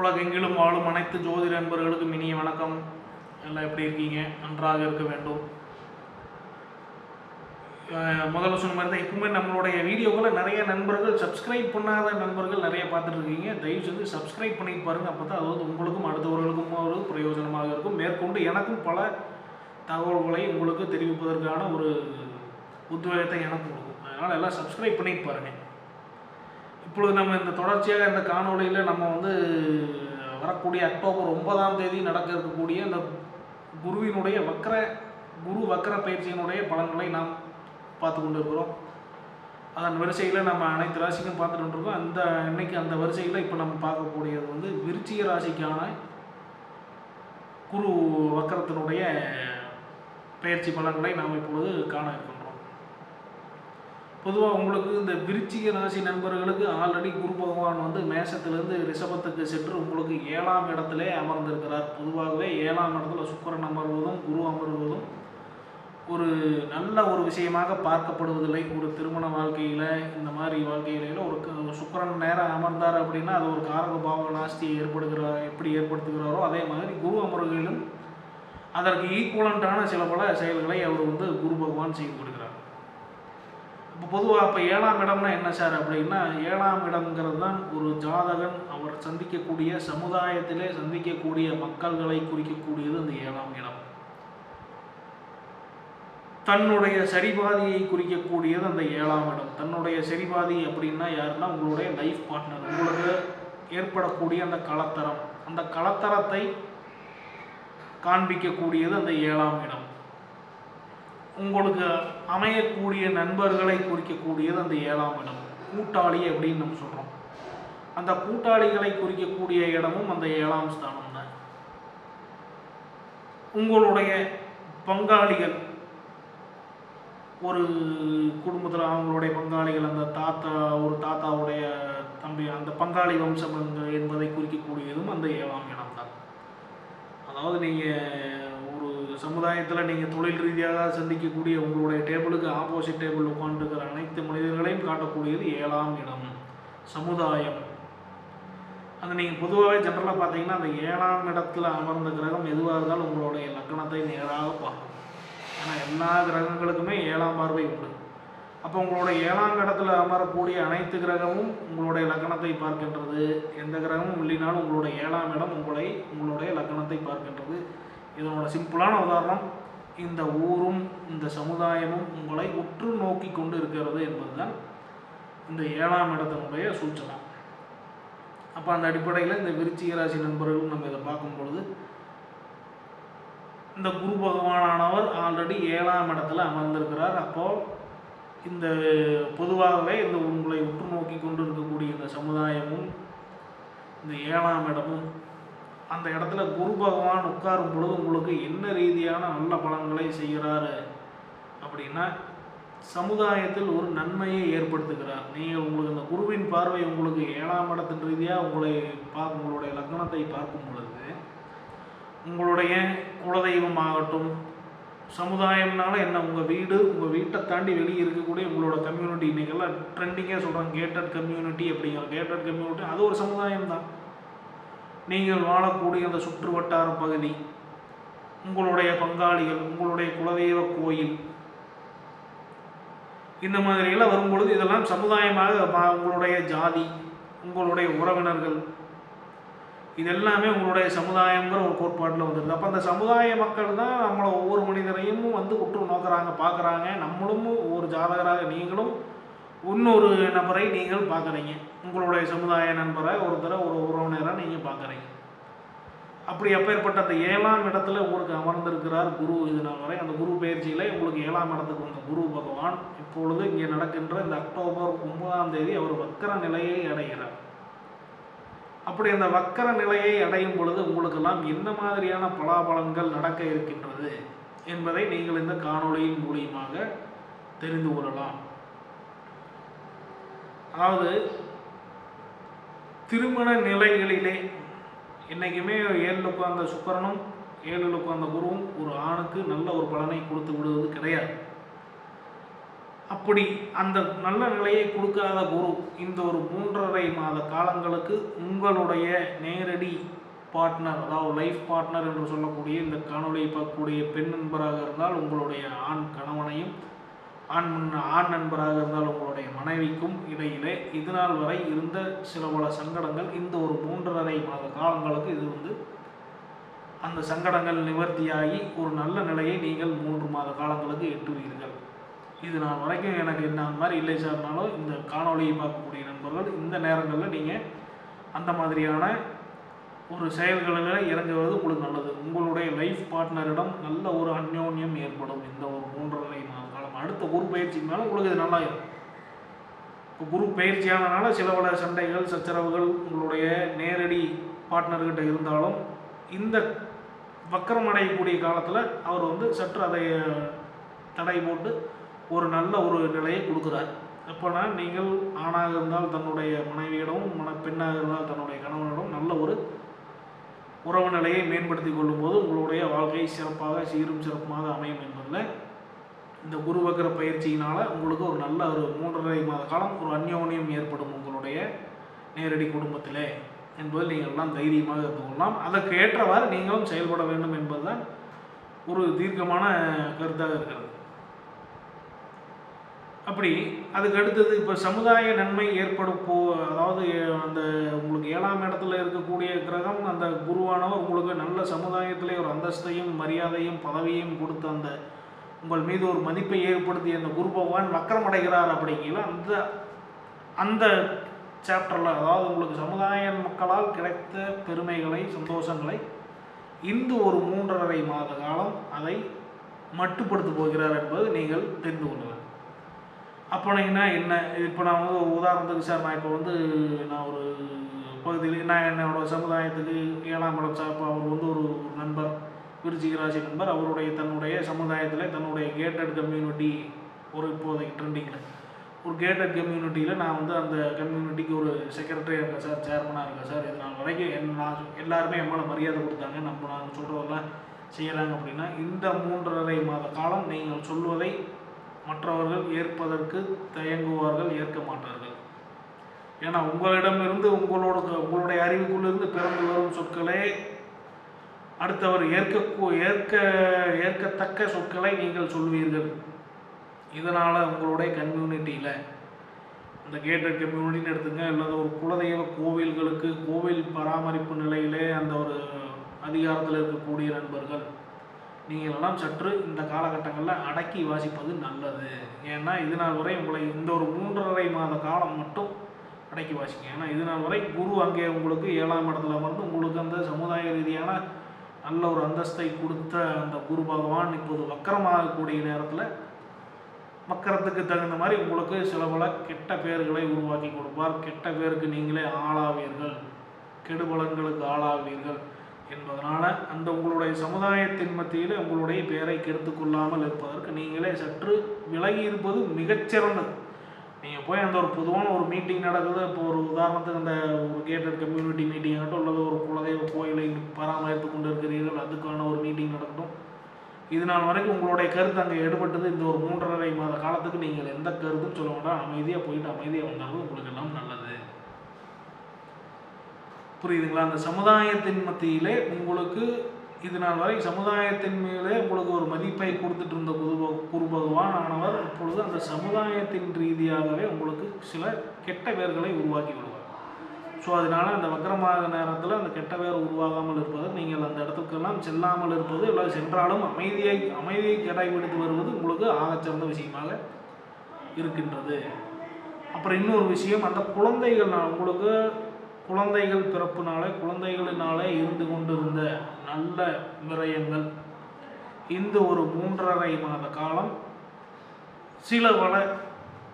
உலகெங்கிலும் வாழும் அனைத்து ஜோதிட நண்பர்களுக்கும் இனிய வணக்கம். எல்லாம் எப்படி இருக்கீங்க? நன்றாக இருக்க வேண்டும். முதல்ல சொன்ன மாதிரி தான் எப்பவுமே நம்மளுடைய வீடியோக்களை நிறைய நண்பர்கள் சப்ஸ்கிரைப் பண்ணாத நண்பர்கள் நிறைய பார்த்துட்டு இருக்கீங்க. தயவு செஞ்சு சப்ஸ்கிரைப் பண்ணி பாருங்கள் அப்போ தான் அதாவது உங்களுக்கும் அடுத்தவர்களுக்கும் ஒரு பிரயோஜனமாக இருக்கும். மேற்கொண்டு எனக்கும் பல தகவல்களை உங்களுக்கு தெரிவிப்பதற்கான ஒரு உத்வேகத்தை எனக்கு கொடுக்கும். அதனால் எல்லாம் சப்ஸ்கிரைப் பண்ணி பாருங்கள் இப்பொழுது நம்ம இந்த தொடர்ச்சியாக இந்த காணொளியில் நம்ம வந்து வரக்கூடிய அக்டோபர் ஒன்பதாம் தேதி நடக்க இருக்கக்கூடிய இந்த குருவினுடைய வக்கர குரு வக்கர பயிற்சியினுடைய பலன்களை நாம் பார்த்து கொண்டு இருக்கிறோம் அதன் வரிசையில் நம்ம அனைத்து ராசிக்கும் பார்த்துட்டு இருக்கோம் அந்த இன்னைக்கு அந்த வரிசையில் இப்போ நம்ம பார்க்கக்கூடியது வந்து விருச்சிக ராசிக்கான குரு வக்கரத்தினுடைய பயிற்சி பலன்களை நாம் இப்பொழுது காண இருக்கிறோம் பொதுவாக உங்களுக்கு இந்த விருச்சிக ராசி நண்பர்களுக்கு ஆல்ரெடி குரு பகவான் வந்து மேஷத்திலிருந்து ரிஷபத்துக்கு சென்று உங்களுக்கு ஏழாம் இடத்திலே அமர்ந்திருக்கிறார். பொதுவாகவே ஏழாம் இடத்துல சுக்கரன் அமர்வதும் குரு அமர்வதும் ஒரு நல்ல ஒரு விஷயமாக பார்க்கப்படுவதில்லை. ஒரு திருமண வாழ்க்கையில் இந்த மாதிரி வாழ்க்கையில ஒரு சுக்கரன் நேரம் அமர்ந்தார் அப்படின்னா அது ஒரு காரக பாவ நாஸ்தியை ஏற்படுகிறார் எப்படி ஏற்படுத்துகிறாரோ அதே மாதிரி குரு அமர்வுகளிலும் அதற்கு ஈக்குவலண்ட்டான சில பல செயல்களை அவர் வந்து குரு பகவான் செய்து கொடுக்கிறார். இப்போ பொதுவாக இப்போ ஏழாம் இடம்னா என்ன சார் அப்படின்னா ஏழாம் இடம்ங்கிறது தான் ஒரு ஜாதகன் அவர் சந்திக்கக்கூடிய சமுதாயத்திலே சந்திக்கக்கூடிய மக்கள்களை குறிக்கக்கூடியது அந்த ஏழாம் இடம். தன்னுடைய சரிபாதியை குறிக்கக்கூடியது அந்த ஏழாம் இடம். தன்னுடைய சரிபாதி அப்படின்னா யாருன்னா உங்களுடைய லைஃப் பார்ட்னர் உங்களுக்கு ஏற்படக்கூடிய அந்த கலத்தரம். அந்த கலத்தரத்தை காண்பிக்கக்கூடியது அந்த ஏழாம் இடம். உங்களுக்கு அமையக்கூடிய நண்பர்களை குறிக்கக்கூடியது அந்த ஏழாம் இடம். கூட்டாளி அப்படின்னு நம்ம சொல்கிறோம் அந்த கூட்டாளிகளை குறிக்கக்கூடிய இடமும் அந்த ஏழாம் ஸ்தானம் தான். உங்களுடைய பங்காளிகள் ஒரு குடும்பத்தில் அவங்களுடைய பங்காளிகள் அந்த தாத்தா ஒரு தாத்தாவுடைய தம்பி அந்த பங்காளி வம்சம் என்பதை குறிக்கக்கூடியதும் அந்த ஏழாம் இடம் தான். அதாவது நீங்கள் சமுதாயத்தில் நீங்கள் தொழில் ரீதியாக சந்திக்கக்கூடிய உங்களுடைய டேபிளுக்கு ஆப்போசிட் டேபிள் உட்காந்துருக்கிற அனைத்து மனிதர்களையும் காட்டக்கூடியது ஏழாம் இடம் சமுதாயம். அந்த நீங்கள் பொதுவாகவே ஜென்ரலாக பார்த்தீங்கன்னா அந்த ஏழாம் இடத்துல அமர்ந்த கிரகம் எதுவாக இருந்தாலும் உங்களுடைய லக்கணத்தை நேராக பார்க்கும். ஏன்னா எல்லா கிரகங்களுக்குமே ஏழாம் பார்வை உண்டு. அப்போ உங்களுடைய ஏழாம் இடத்துல அமரக்கூடிய அனைத்து கிரகமும் உங்களுடைய லக்கணத்தை பார்க்கின்றது. எந்த கிரகமும் இல்லைனாலும் உங்களுடைய ஏழாம் இடம் உங்களை உங்களுடைய லக்கணத்தை பார்க்கின்றது. இதனோட சிம்பிளான உதாரணம் இந்த ஊரும் இந்த சமுதாயமும் உங்களை உற்று நோக்கி கொண்டு இருக்கிறது என்பதுதான் இந்த ஏழாம் இடத்தினுடைய சூச்சனை. அப்போ அந்த அடிப்படையில் இந்த விருச்சிக ராசி நண்பர்கள் நம்ம இதை பார்க்கும் பொழுது இந்த குரு பகவானானவர் ஆல்ரெடி ஏழாம் இடத்துல அமர்ந்திருக்கிறார். அப்போது இந்த பொதுவாகவே இந்த உங்களை உற்று நோக்கி கொண்டு இருக்கக்கூடிய இந்த சமுதாயமும் இந்த ஏழாம் இடமும் அந்த இடத்துல குரு பகவான் உட்காரும் பொழுது உங்களுக்கு என்ன ரீதியான நல்ல பலன்களை செய்கிறாரு? அப்படின்னா சமுதாயத்தில் ஒரு நன்மையை ஏற்படுத்துகிறார். நீங்கள் உங்களுக்கு இந்த குருவின் பார்வை உங்களுக்கு ஏழாம் இடத்தின் ரீதியாக உங்களை பா உங்களுடைய லக்னத்தை பார்க்கும் பொழுது உங்களுடைய குலதெய்வம் ஆகட்டும் சமுதாயம்னால என்ன உங்கள் வீடு உங்கள் வீட்டை தாண்டி வெளியே இருக்கக்கூடிய உங்களோட கம்யூனிட்டி இன்றைக்கெல்லாம் ட்ரெண்டிங்காக சொல்கிறாங்க கேட்டட் கம்யூனிட்டி அப்படிங்கிற கேட்டட் கம்யூனிட்டி அது ஒரு சமுதாயம் தான் நீங்கள் வாழக்கூடிய அந்த சுற்று வட்டார பகுதி உங்களுடைய பங்காளிகள் உங்களுடைய குலதெய்வ கோயில் இந்த மாதிரியெல்லாம் வரும்பொழுது இதெல்லாம் சமுதாயமாக உங்களுடைய ஜாதி உங்களுடைய உறவினர்கள் இதெல்லாமே உங்களுடைய சமுதாயங்கிற ஒரு கோட்பாட்டில் வந்துடுது அப்போ அந்த சமுதாய மக்கள் தான் நம்மளை ஒவ்வொரு மனிதரையும் வந்து உற்று நோக்குறாங்க பார்க்குறாங்க நம்மளும் ஒவ்வொரு ஜாதகராக நீங்களும் இன்னொரு நபரை நீங்கள் பார்க்குறீங்க. உங்களுடைய சமுதாய நண்பராக ஒருத்தரை ஒரு உறவினராக நீங்கள் பார்க்குறீங்க அப்படி அப்பேற்பட்ட அந்த ஏழாம் இடத்துல உங்களுக்கு அமர்ந்திருக்கிறார் குரு இது நாள் வரை. அந்த குரு பயிற்சியில் உங்களுக்கு ஏழாம் இடத்துக்கு வந்த குரு பகவான் இப்பொழுது இங்கே நடக்கின்ற இந்த அக்டோபர் ஒன்பதாம் தேதி அவர் வக்கர நிலையை அடைகிறார். அப்படி அந்த வக்கர நிலையை அடையும் பொழுது உங்களுக்கெல்லாம் என்ன மாதிரியான பலாபலன்கள் நடக்க இருக்கின்றது என்பதை நீங்கள் இந்த காணொளியின் மூலியமாக தெரிந்து கொள்ளலாம். அதாவது திருமண நிலைகளிலே என்றைக்குமே ஏழில் உட்கார்ந்த சுக்கரனும் ஏழில் உட்கார்ந்த குருவும் ஒரு ஆணுக்கு நல்ல ஒரு பலனை கொடுத்து விடுவது கிடையாது. அப்படி அந்த நல்ல நிலையை கொடுக்காத குரு இந்த ஒரு மூன்றரை மாத காலங்களுக்கு உங்களுடைய நேரடி பார்ட்னர் அதாவது லைஃப் பார்ட்னர் என்று சொல்லக்கூடிய இந்த காணொலியை பார்க்கக்கூடிய பெண் நண்பராக இருந்தால் உங்களுடைய ஆண் கணவனையும் ஆண் ஆண் நண்பராக இருந்தால் உங்களுடைய மனைவிக்கும் இடையிலே இது நாள் வரை இருந்த சில பல சங்கடங்கள் இந்த ஒரு மூன்றரை மாத காலங்களுக்கு இது வந்து அந்த சங்கடங்கள் நிவர்த்தியாகி ஒரு நல்ல நிலையை நீங்கள் மூன்று மாத காலங்களுக்கு எட்டுவீர்கள். இது நான் வரைக்கும் எனக்கு என்ன அந்த மாதிரி இல்லை சார்னாலும் இந்த காணொளியை பார்க்கக்கூடிய நண்பர்கள் இந்த நேரங்களில் நீங்கள் அந்த மாதிரியான ஒரு செயல்களில் இறங்குவது உங்களுக்கு நல்லது. உங்களுடைய லைஃப் பார்ட்னரிடம் நல்ல ஒரு அந்யோன்யம் ஏற்படும். இந்த ஒரு மூன்றரை அடுத்த குரு பயிற்சிக்கு மேலே உங்களுக்கு இது நல்லாயிரும் இப்போ குரு பயிற்சியானனால சில பல சண்டைகள் சச்சரவுகள் உங்களுடைய நேரடி பார்ட்னர்கிட்ட இருந்தாலும் இந்த வக்கரம் அடையக்கூடிய காலத்தில் அவர் வந்து சற்று அதை தடை போட்டு ஒரு நல்ல ஒரு நிலையை கொடுக்குறார். எப்போனா நீங்கள் ஆணாக இருந்தால் தன்னுடைய மனைவியிடமும் மன பெண்ணாக இருந்தால் தன்னுடைய கணவனிடம் நல்ல ஒரு உறவு நிலையை மேம்படுத்தி கொள்ளும்போது உங்களுடைய வாழ்க்கை சிறப்பாக சீரும் சிறப்புமாக அமையும் என்பதில் இந்த குரு வக்கர பயிற்சியினால் உங்களுக்கு ஒரு நல்ல ஒரு மூன்றரை மாத காலம் ஒரு அந்யோன்யம் ஏற்படும் உங்களுடைய நேரடி குடும்பத்திலே என்பது நீங்கள் எல்லாம் தைரியமாக இருந்து கொள்ளலாம். அதற்கு ஏற்றவாறு நீங்களும் செயல்பட வேண்டும் என்பதுதான் ஒரு தீர்க்கமான கருத்தாக இருக்கிறது. அப்படி அதுக்கு அடுத்தது இப்போ சமுதாய நன்மை ஏற்படும் போ அதாவது அந்த உங்களுக்கு ஏழாம் இடத்துல இருக்கக்கூடிய கிரகம் அந்த குருவானவர் உங்களுக்கு நல்ல சமுதாயத்திலே ஒரு அந்தஸ்தையும் மரியாதையும் பதவியும் கொடுத்த அந்த உங்கள் மீது ஒரு மதிப்பை ஏற்படுத்தி அந்த குரு பகவான் வக்கரமடைகிறார் அப்படிங்கிற அந்த அந்த சாப்டரில் அதாவது உங்களுக்கு சமுதாய மக்களால் கிடைத்த பெருமைகளை சந்தோஷங்களை இந்த ஒரு மூன்றரை மாத காலம் அதை மட்டுப்படுத்த போகிறார் என்பது நீங்கள் தெரிந்து கொள்ளுங்கள் அப்போனீங்கன்னா என்ன இப்போ நான் வந்து ஒரு உதாரணத்துக்கு சார் நான் இப்போ வந்து நான் ஒரு பகுதியில் நான் என்னோட சமுதாயத்துக்கு ஏழாம் இடம் சார் அவர் வந்து ஒரு நண்பர். விருச்சிக ராசி நண்பர் அவருடைய தன்னுடைய சமுதாயத்தில் தன்னுடைய கேட்டட் கம்யூனிட்டி ஒரு இப்போதைக்கு ட்ரெண்டிங்கில் ஒரு கேட்டட் கம்யூனிட்டியில் நான் வந்து அந்த கம்யூனிட்டிக்கு ஒரு செக்ரட்டரியாக இருக்கேன் சார் சேர்மனாக இருக்கேன் சார் இது நாள் வரைக்கும் என் நான் எல்லாருமே என் மேலே மரியாதை கொடுத்தாங்க. நம்ம நாங்கள் சொல்கிறதெல்லாம் செய்கிறாங்க அப்படின்னா இந்த மூன்றரை மாத காலம் நீங்கள் சொல்வதை மற்றவர்கள் ஏற்பதற்கு தயங்குவார்கள் ஏற்க மாட்டார்கள். ஏன்னா உங்களிடமிருந்து உங்களோட உங்களுடைய அறிவுக்குள்ளிருந்து பிறந்து வரும் சொற்களே அடுத்தவர் ஏற்க ஏற்க ஏற்கத்தக்க சொற்களை நீங்கள் சொல்வீர்கள். இதனால் உங்களுடைய கம்யூனிட்டியில் இந்த கேட்டட் கம்யூனிட்டின்னு எடுத்துங்க இல்லாத ஒரு குலதெய்வ கோவில்களுக்கு கோவில் பராமரிப்பு நிலையிலே அந்த ஒரு அதிகாரத்தில் இருக்கக்கூடிய நண்பர்கள் நீங்கள் எல்லாம் சற்று இந்த காலகட்டங்களில் அடக்கி வாசிப்பது நல்லது. ஏன்னா இது நாள் வரை உங்களை இந்த ஒரு மூன்றரை மாத காலம் மட்டும் அடக்கி வாசிங்க. ஏன்னா இது நாள் வரை குரு அங்கே உங்களுக்கு ஏழாம் இடத்துல அமர்ந்து உங்களுக்கு அந்த சமுதாய ரீதியான நல்ல ஒரு அந்தஸ்தை கொடுத்த அந்த குரு பகவான் இப்போது வக்கரமாகக்கூடிய நேரத்தில் மக்கரத்துக்கு தகுந்த மாதிரி உங்களுக்கு சில பல கெட்ட பெயர்களை உருவாக்கி கொடுப்பார். கெட்ட பேருக்கு நீங்களே ஆளாவீர்கள். கெடுபலன்களுக்கு ஆளாவீர்கள் என்பதனால் அந்த உங்களுடைய சமுதாயத்தின் மத்தியில் உங்களுடைய பெயரை கெடுத்து கொள்ளாமல் இருப்பதற்கு நீங்களே சற்று விலகி இருப்பது மிகச்சிறந்தது. நீங்கள் போய் அந்த ஒரு பொதுவான ஒரு மீட்டிங் நடக்குது இப்போ ஒரு உதாரணத்துக்கு அந்த ஒரு கேட்டட் கம்யூனிட்டி மீட்டிங் ஆகட்டும் அல்லது ஒரு குலதெய்வ கோயிலை பராமரித்து கொண்டு இருக்கிறீர்கள் அதுக்கான ஒரு மீட்டிங் நடக்கட்டும். இது நாள் வரைக்கும் உங்களுடைய கருத்து அங்கே எடுபட்டது இந்த ஒரு மூன்றரை மாத காலத்துக்கு நீங்கள் எந்த கருத்தும் சொல்ல வேண்டாம். அமைதியாக போயிட்டு அமைதியாக வந்தாலும் உங்களுக்கு எல்லாம் நல்லது. புரியுதுங்களா? அந்த சமுதாயத்தின் மத்தியிலே உங்களுக்கு இது நாள் வரை சமுதாயத்தின் மேலே உங்களுக்கு ஒரு மதிப்பை கொடுத்துட்டு இருந்த குரு குரு பகவான் ஆனவர் இப்பொழுது அந்த சமுதாயத்தின் ரீதியாகவே உங்களுக்கு சில கெட்ட பேர்களை உருவாக்கி விடுவார். ஸோ அதனால் அந்த வக்கரமாக நேரத்தில் அந்த கெட்ட பேர் உருவாகாமல் இருப்பது நீங்கள் அந்த இடத்துக்கெல்லாம் செல்லாமல் இருப்பது இல்லை சென்றாலும் அமைதியை அமைதியை கடைபிடித்து வருவது உங்களுக்கு ஆகச்சிறந்த விஷயமாக இருக்கின்றது. அப்புறம் இன்னொரு விஷயம் அந்த குழந்தைகள் நான் உங்களுக்கு குழந்தைகள் பிறப்புனாலே குழந்தைகளினாலே இருந்து கொண்டிருந்த நல்ல விரயங்கள். இந்த ஒரு மூன்றரை மாத காலம். சில பல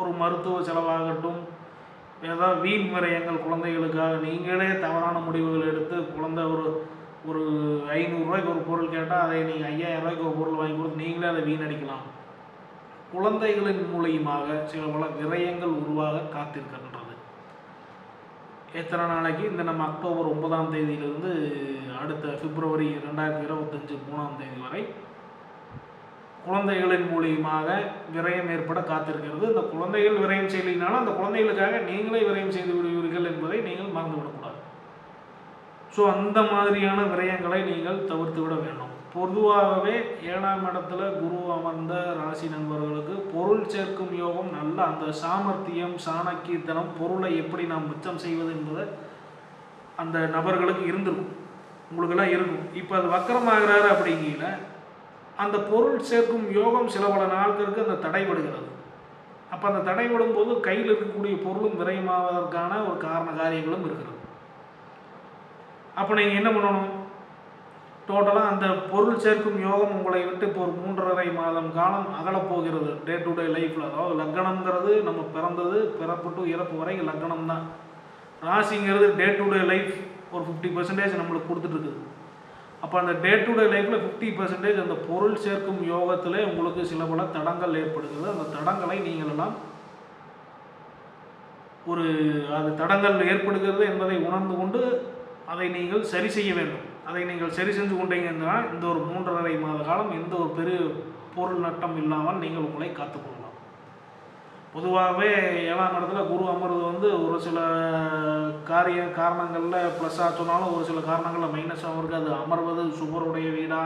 ஒரு மருத்துவ செலவாகட்டும் ஏதாவது வீண் விரயங்கள் குழந்தைகளுக்காக நீங்களே தவறான முடிவுகள் எடுத்து குழந்தை ஒரு ஒரு ஐநூறுரூவாய்க்கு ஒரு பொருள் கேட்டால் அதை நீங்கள் ஐயாயிரம் ரூபாய்க்கு ஒரு பொருள் வாங்கி கொடுத்து நீங்களே அதை வீணடிக்கலாம். குழந்தைகளின் மூலியமாக சில பல விரயங்கள் உருவாக காத்திருக்கிறது எத்தனை நாளைக்கு? இந்த நம்ம அக்டோபர் ஒன்பதாம் தேதியிலிருந்து அடுத்த பிப்ரவரி ரெண்டாயிரத்தி இருபத்தஞ்சு மூணாம் தேதி வரை குழந்தைகளின் மூலியமாக விரயம் ஏற்பட காத்திருக்கிறது. இந்த குழந்தைகள் விரயம் செய்யலினாலும் அந்த குழந்தைகளுக்காக நீங்களே விரயம் செய்து விடுவீர்கள் என்பதை நீங்கள் மறந்துவிடக்கூடாது. ஸோ அந்த மாதிரியான விரயங்களை நீங்கள் தவிர்த்து விட வேண்டும். பொதுவாகவே ஏழாம் இடத்துல குரு அமர்ந்த ராசி நண்பர்களுக்கு பொருள் சேர்க்கும் யோகம் நல்ல அந்த சாமர்த்தியம் சாணக்கியத்தனம் பொருளை எப்படி நாம் மிச்சம் செய்வது என்பதை அந்த நபர்களுக்கு இருந்திருக்கும். உங்களுக்கெல்லாம் இருக்கும். இப்போ அது வக்கரமாகிறாரு அப்படிங்கிற அந்த பொருள் சேர்க்கும் யோகம் சில பல நாட்களுக்கு அந்த தடைபடுகிறது. அப்போ அந்த தடைபடும் போது கையில் இருக்கக்கூடிய பொருளும் விரயமாவதற்கான ஒரு காரண காரியங்களும் இருக்கிறது. அப்போ நீங்கள் என்ன பண்ணணும்? டோட்டலாக அந்த பொருள் சேர்க்கும் யோகம் உங்களை விட்டு இப்போ ஒரு மூன்றரை மாதம் காலம் அகலப் போகிறது டே டு டே லைஃப்பில் அதாவது லக்னம்ங்கிறது நம்ம பிறந்தது பிறப்பு டு இறப்பு வரை லக்னம் தான். ராசிங்கிறது டே டு டே லைஃப் ஒரு ஃபிஃப்டி பர்சன்டேஜ் நம்மளுக்கு கொடுத்துட்ருக்குது அப்போ அந்த டே டு டே லைஃப்பில் ஃபிஃப்டி பர்சன்டேஜ் அந்த பொருள் சேர்க்கும் யோகத்தில் உங்களுக்கு சில பல தடங்கள் ஏற்படுகிறது. அந்த தடங்களை நீங்கள் எல்லாம் ஒரு அது தடங்கள் ஏற்படுகிறது என்பதை உணர்ந்து கொண்டு அதை நீங்கள் சரி செய்ய வேண்டும். அதை நீங்கள் சரி செஞ்சு கொண்டீங்கன்னா இந்த ஒரு மூன்றரை மாத காலம் எந்த ஒரு பெரிய பொருள் நட்டம் இல்லாமல் நீங்கள் உங்களை காத்துக்கொள்ளலாம் பொதுவாகவே ஏழாம் இடத்துல குரு அமர்வு வந்து ஒரு சில காரிய காரணங்களில் ப்ளஸ்ஸாக சொன்னாலும் ஒரு சில காரணங்களில் மைனஸாகவும் இருக்குது அது அமர்வது சுபருடைய வீடா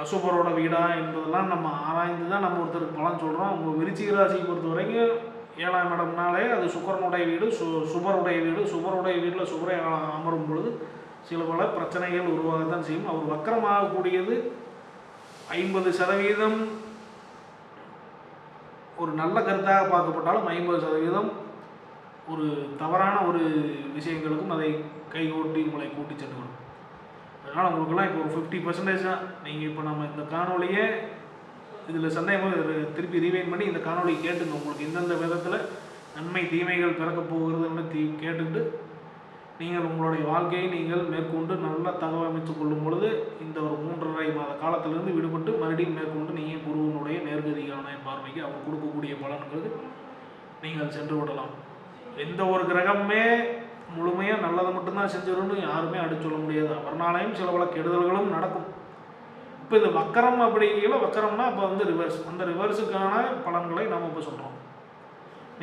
அசுபரோட வீடா என்பதெல்லாம் நம்ம ஆராய்ந்து தான் நம்ம ஒருத்தருக்கு பலன் சொல்கிறோம் உங்கள் விருச்சிக ராசியை பொறுத்த வரைக்கும் ஏழாம் இடம்னாலே அது சுக்கரனுடைய வீடு சு சுபருடைய வீடு. சுபருடைய வீட்டில் சுபரை அமரும் பொழுது சில பல பிரச்சனைகள் உருவாகத்தான் செய்யும். அவர் வக்கரமாகக்கூடியது ஐம்பது சதவீதம் ஒரு நல்ல கருத்தாக பார்க்கப்பட்டாலும் ஐம்பது சதவீதம் ஒரு தவறான ஒரு விஷயங்களுக்கும் அதை கைகோட்டி உங்களை கூட்டி சென்றுவிடும். அதனால் உங்களுக்கெல்லாம் இப்போ ஒரு ஃபிஃப்டி பர்சன்டேஜ் தான். நீங்கள் இப்போ நம்ம இந்த காணொலியே இதில் சந்தேகம் திருப்பி ரீவைன் பண்ணி இந்த காணொலி கேட்டுங்க. உங்களுக்கு எந்தெந்த விதத்தில் நன்மை தீமைகள் பிறக்க போகிறதுன்னு தீ கேட்டுட்டு நீங்கள் உங்களுடைய வாழ்க்கையை நீங்கள் மேற்கொண்டு நல்லா தகவமைத்துக் கொள்ளும் பொழுது இந்த ஒரு மூன்றரை மாத காலத்திலிருந்து விடுபட்டு மறுபடியும் மேற்கொண்டு நீங்கள் குருவனுடைய நேர்கதிகான பார்வைக்கு அவர் கொடுக்கக்கூடிய பலன்கிறது நீங்கள் சென்று விடலாம். எந்த ஒரு கிரகமே முழுமையாக நல்லதை மட்டும்தான் செஞ்சிடும்னு யாருமே அடிச்சு சொல்ல முடியாது. அவர்னாலையும் சில பல கெடுதல்களும் நடக்கும். இப்போ இந்த வக்கரம் அப்படிங்கிற வக்கரம்னா இப்போ வந்து ரிவர்ஸ் அந்த ரிவர்ஸுக்கான பலன்களை நாம் இப்போ சொல்கிறோம்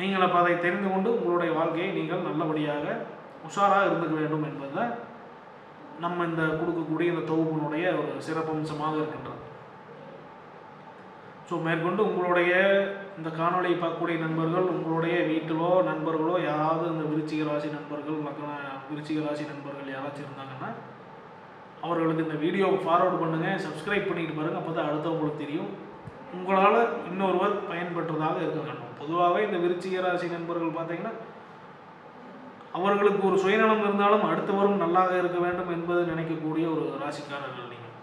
நீங்கள் அப்போ அதை தெரிந்து கொண்டு உங்களுடைய வாழ்க்கையை நீங்கள் நல்லபடியாக உஷாராக இருந்துக்க வேண்டும் என்பது நம்ம இந்த கொடுக்கக்கூடிய இந்த தொகுப்பினுடைய ஒரு சிறப்பம்சமாக இருக்கின்றது. ஸோ மேற்கொண்டு உங்களுடைய இந்த காணொளியை பார்க்கக்கூடிய நண்பர்கள் உங்களுடைய வீட்டிலோ நண்பர்களோ யாராவது இந்த விருச்சிக ராசி நண்பர்கள் மக்கள் விருச்சிக ராசி நண்பர்கள் யாராச்சும் இருந்தாங்கன்னா அவர்களுக்கு இந்த வீடியோவை ஃபார்வர்ட் பண்ணுங்கள் சப்ஸ்கிரைப் பண்ணிட்டு பாருங்கள் அப்போ தான் அடுத்தவங்களுக்கு தெரியும். உங்களால் இன்னொருவர் பயன்பெற்றதாக இருக்க வேண்டும். பொதுவாகவே இந்த விருச்சிக ராசி நண்பர்கள் பார்த்தீங்கன்னா அவர்களுக்கு ஒரு சுயநலம் இருந்தாலும் அடுத்தவரும் நல்லாக இருக்க வேண்டும் என்பது நினைக்கக்கூடிய ஒரு ராசிக்காரர்கள் நீங்கள்.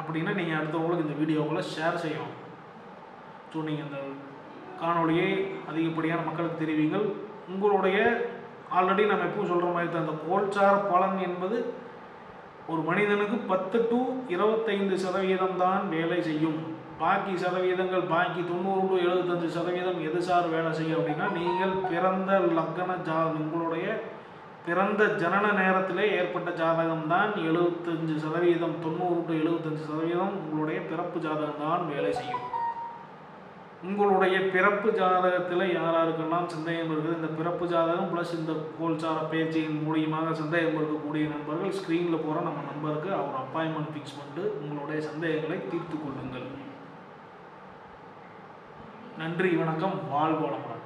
அப்படின்னா நீங்கள் அடுத்தவங்களுக்கு இந்த வீடியோக்களை ஷேர் செய்யணும். ஸோ நீங்கள் இந்த காணொலியை அதிகப்படியான மக்களுக்கு தெரிவிங்கள். உங்களுடைய ஆல்ரெடி நம்ம எப்பவும் சொல்கிற மாதிரி தான் அந்த கோல்சார் பலன் என்பது ஒரு மனிதனுக்கு பத்து டு இருபத்தைந்து சதவீதம் தான் வேலை செய்யும். பாக்கி சதவீதங்கள் பாக்கி தொண்ணூறு டு எழுபத்தஞ்சு சதவீதம் எது சார் வேலை செய்யும் அப்படின்னா நீங்கள் பிறந்த லக்கண ஜா உங்களுடைய பிறந்த ஜனன நேரத்திலே ஏற்பட்ட ஜாதகம் தான் எழுபத்தஞ்சு சதவீதம் தொண்ணூறு டு எழுபத்தஞ்சு சதவீதம் உங்களுடைய பிறப்பு ஜாதகம் தான் வேலை செய்யும். உங்களுடைய பிறப்பு ஜாதகத்தில் யாராருக்கெல்லாம் சந்தேகம் இருக்குது இந்த பிறப்பு ஜாதகம் ப்ளஸ் இந்த கோல்சார பேச்சின் மூலியமாக சந்தேகம் இருக்கக்கூடிய நண்பர்கள் ஸ்க்ரீனில் போகிற நம்ம நம்பருக்கு அவர் அப்பாயின்மெண்ட் ஃபிக்ஸ் பண்ணிட்டு உங்களுடைய சந்தேகங்களை தீர்த்து கொள்ளுங்கள். நன்றி வணக்கம் வாழ்வோளமுடன்